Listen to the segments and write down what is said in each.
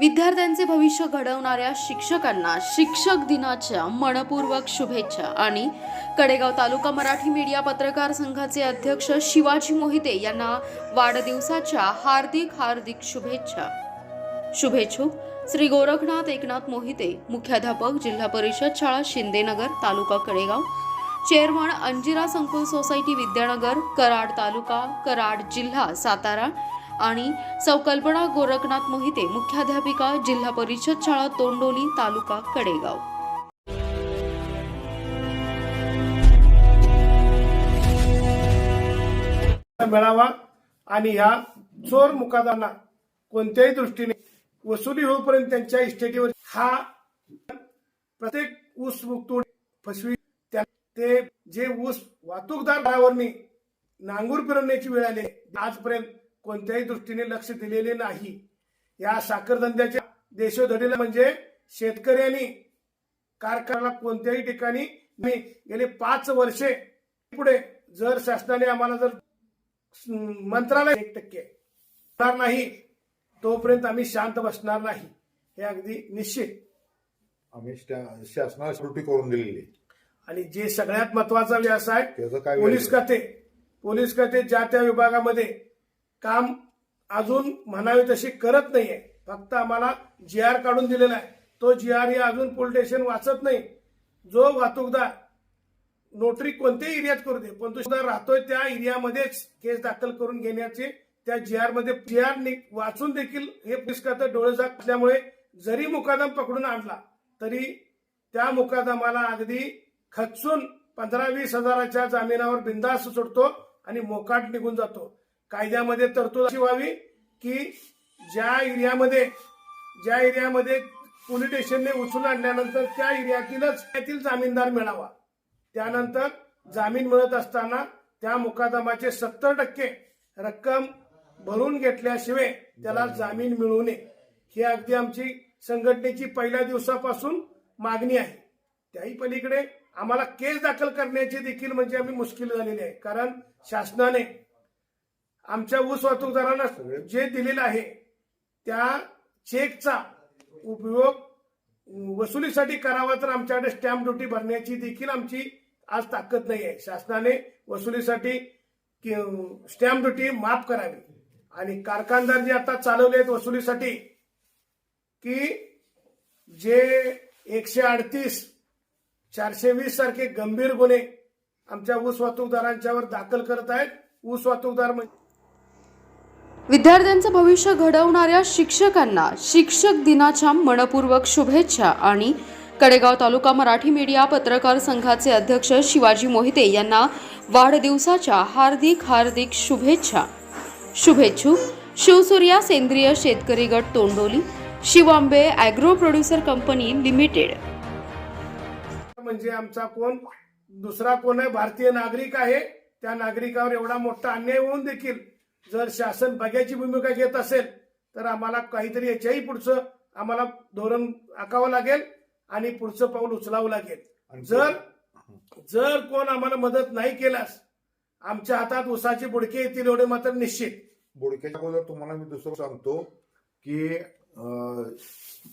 विद्यार्थ्यांचे भविष्य घडवणाऱ्या शिक्षकांना शिक्षक दिनाच्या मनपूर्वक शुभेच्छा. आणि कडेगाव तालुका मराठी मीडिया पत्रकार संघाचे अध्यक्ष शिवाजी मोहिते यांना वाढदिवसाच्या हार्दिक हार्दिक शुभेच्छा. शुभेच्छुक श्री गोरखनाथ एकनाथ मोहिते मुख्याध्यापक जिल्हा परिषद शाळा शिंदेनगर तालुका कडेगाव. चेअरमन अंजिरा संकुल सोसायटी विद्यानगर कराड तालुका कराड जिल्हा सातारा. आणि संकल्पना गोरखनाथ मोहिते मुख्याध्यापिका जिल्हा परिषद शाळा तोंडोली तालुका कडेगाव. मिळावा आणि ह्या चोर मुकादांना कोणत्याही दृष्टीने वसुली होईपर्यंत त्यांच्या इस्टेटीवर हा प्रत्येक ऊस मुक्तोड फसवी. ते जे ऊस वाहतूकदार नांगूर फिरवण्याची वेळ आली आजपर्यंत कोणत्याही दृष्टीने लक्ष दिलेले नाही या साखर धंद्याच्या देशोधडीला म्हणजे शेतकऱ्यांनी कारखान्याला कोणत्याही ठिकाणी मी गेले पाच वर्षे पुढे जर शासनाने आम्हाला जर मंत्रालय एक टक्के नाही तोपर्यंत आम्ही शांत बसणार नाही हे अगदी निश्चित आम्ही शासनाला त्रुटी करून दिलेली. आणि जे सगळ्यात महत्त्वाचा व्यवसाय पोलीस? खाते पोलीस खाते ज्या त्या विभागामध्ये काम अजून म्हणावे तशी करत नाहीये. फक्त आम्हाला जी आर काढून दिलेला आहे. तो जी आर या अजून पोलीस स्टेशन वाचत नाही. जो वाहतूकदार नोटरी कोणत्याही एरियात करू दे पण तो सुद्धा राहतोय त्या एरियामध्येच केस दाखल करून घेण्याचे त्या जी आरमध्ये. जी आर वाचून देखील हे पोलीस खातं डोळेझाक असल्यामुळे जरी मुकादम पकडून आणला तरी त्या मुकादमाला अगदी खचून पंधरा वीस हजाराच्या जामिनावर बिंदास सोडतो आणि मोकाट निघून जातो. कायद्यामध्ये तरतूद अशी व्हावी की ज्या एरियामध्ये ज्या एरियामध्ये पोलीस स्टेशनने उचलून आणल्यानंतर त्या एरियातीलच त्यातील जामीनदार मिळावा. त्यानंतर जामीन मिळत असताना त्या मुकादमाचे सत्तर टक्के रक्कम भरून घेतल्याशिवाय त्याला जामीन मिळू नये. ही अगदी आमची संघटनेची पहिल्या दिवसापासून मागणी आहे. त्याही पलीकडे आम्हाला केस दाखल करण्याची देखील म्हणजे आम्ही मुश्किल झालेली आहे. कारण शासनाने आमच्या ऊस वाहतूकदारांना जे दिलेलं आहे त्या चेकचा उपयोग वसुलीसाठी करावा तर आमच्याकडे स्टॅम्प ड्युटी भरण्याची देखील आमची आज ताकद नाही आहे. शासनाने वसुलीसाठी स्टॅम्प ड्युटी माफ करावी. आणि कारखानदार जे आता चालवले आहेत वसुलीसाठी की जे एकशे अडतीस चारशे वीस सारखे गंभीर गुन्हे आमच्या ऊस वाहतूकदारांच्यावर दाखल करत आहेत. ऊस वाहतूकदार म्हणजे विद्यार्थ्यांचं भविष्य घडवणाऱ्या शिक्षकांना शिक्षक दिनाच्या मनपूर्वक शुभेच्छा आणि कडेगाव तालुका मराठी मीडिया पत्रकार संघाचे अध्यक्ष शिवाजी मोहिते यांना वाढदिवसाच्या हार्दिक हार्दिक शुभेच्छा. शुभेच्छू. शिवसूर्या सेंद्रिय शेतकरी गट Tondoli Shivambe agro producer company limited. म्हणजे आमचा कोण दुसरा कोण आहे? भारतीय नागरिक आहे. त्या नागरिकावर एवढा मोठा अन्याय होऊन देखील जर शासन बघ्याची भूमिका घेत असेल तर आम्हाला काहीतरी याच्याही पुढचं आम्हाला धोरण आखावं लागेल आणि पुढचं पाऊल उचलावं लागेल. जर जर कोण आम्हाला मदत नाही केल्यास आमच्या हातात उसाचे बुडके येतील एवढे मात्र निश्चित. बुडक्याच्या अगोदर तुम्हाला मी दुसरं सांगतो की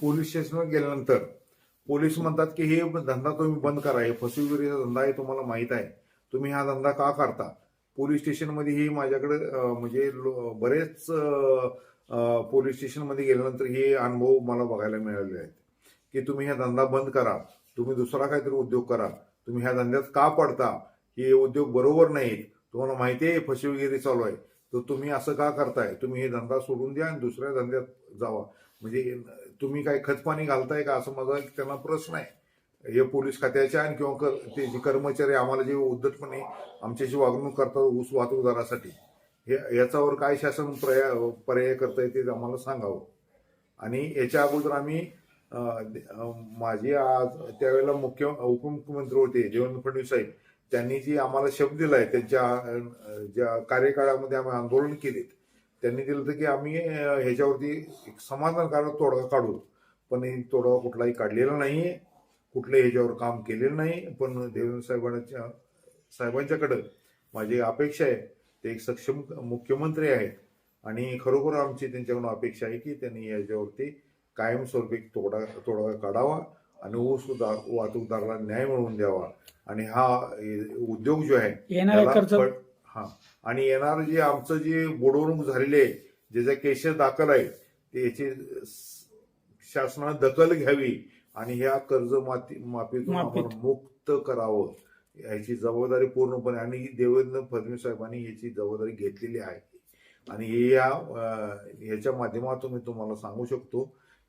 पोलीस स्टेशनवर गेल्यानंतर पोलीस म्हणतात की हे धंदा तुम्ही बंद करा हे फसवेगिरीचा धंदा आहे तुम्हाला माहीत आहे. तुम्ही हा धंदा का करता? पोलीस स्टेशनमध्ये ही माझ्याकडे म्हणजे लो- बरेच पोलीस स्टेशनमध्ये गेल्यानंतर हे अनुभव मला बघायला मिळाले आहेत. की तुम्ही हा धंदा बंद करा तुम्ही दुसरा काहीतरी उद्योग करा तुम्ही ह्या धंद्यात का पडता हे उद्योग बरोबर नाही तुम्हाला माहिती आहे फसवेगिरी चालू आहे. तर तुम्ही असं का करताय? तुम्ही हे धंदा सोडून द्या आणि दुसऱ्या धंद्यात जावा. म्हणजे तुम्ही काय खतपाणी घालताय का? असं माझा त्यांना प्रश्न आहे. हे पोलीस खात्याच्या आणि किंवा ते जे कर्मचारी आम्हाला जे उद्धटपणे आमच्याशी वागणूक करतात ऊस वाहतूकदारासाठी हे याच्यावर काय शासन पर्याय पर्याय करता येते ते आम्हाला सांगावं. आणि याच्या अगोदर आम्ही माझी माझे आज त्यावेळेला मुख्य उपमुख्यमंत्री होते देवेंद्र फडणवीस साहेब. त्यांनी जी आम्हाला शब्द दिलाय त्यांच्या ज्या कार्यकाळामध्ये आम्ही आंदोलन केले त्यांनी दिलं होतं की आम्ही ह्याच्यावरती एक समाधानकारक तोडगा काढू. पण हे तोडगा कुठलाही काढलेला नाहीये. कुठल्याही ह्याच्यावर काम केलेलं नाही पण देवेंद्र साहेबांच्या साहेबांच्याकडं माझी अपेक्षा आहे. ते एक सक्षम मुख्यमंत्री आहेत आणि खरोखर आमची त्यांच्याकडून अपेक्षा आहे की त्यांनी याच्यावरती कायमस्वरूपी तोडा तोडगा काढावा आणि ऊस वाहतूकदाराला न्याय मिळवून द्यावा. आणि हा उद्योग जो आहे हा. आणि येणार जे आमचं जे बुडवणूक झालेली आहे ज्याच्या केस दाखल आहे ते याची शासनाने दखल घ्यावी आणि ह्या कर्ज माती माफीतून माफीत. आपण मुक्त करावं याची जबाबदारी पूर्णपणे आणि देवेंद्र फडणवीस साहेबांनी याची जबाबदारी घेतलेली आहे आणि हे या अं, ह्याच्या माध्यमातून मी तुम्हाला सांगू शकतो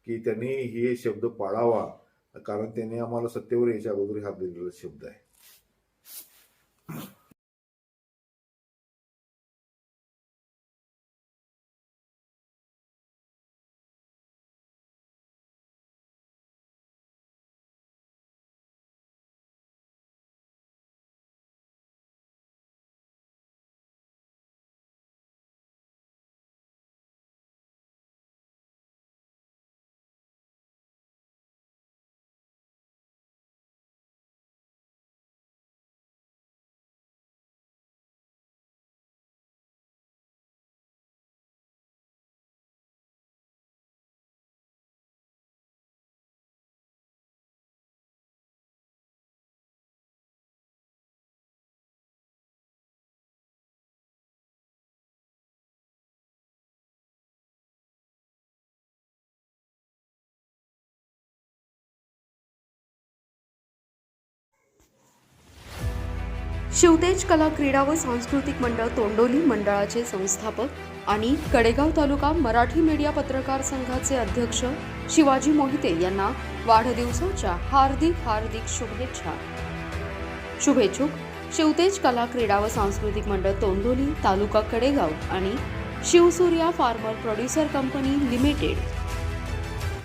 की त्यांनी हे शब्द पाळावा कारण त्यांनी आम्हाला सत्तेवर याच्या अगोदर हा दिलेला शब्द आहे शिवतेज कला क्रीडा व सांस्कृतिक मंडळ तोंडोली मंडळाचे संस्थापक आणि कडेगाव तालुका मराठी मीडिया पत्रकार संघाचे अध्यक्ष शिवाजी मोहिते यांना वाढदिवसाच्या हार्दिक हार्दिक शुभेच्छा. शुभेच्छुक शिवतेज कला क्रीडा व सांस्कृतिक मंडळ तोंडोली तालुका कडेगाव आणि Shivsurya farmer producer company limited.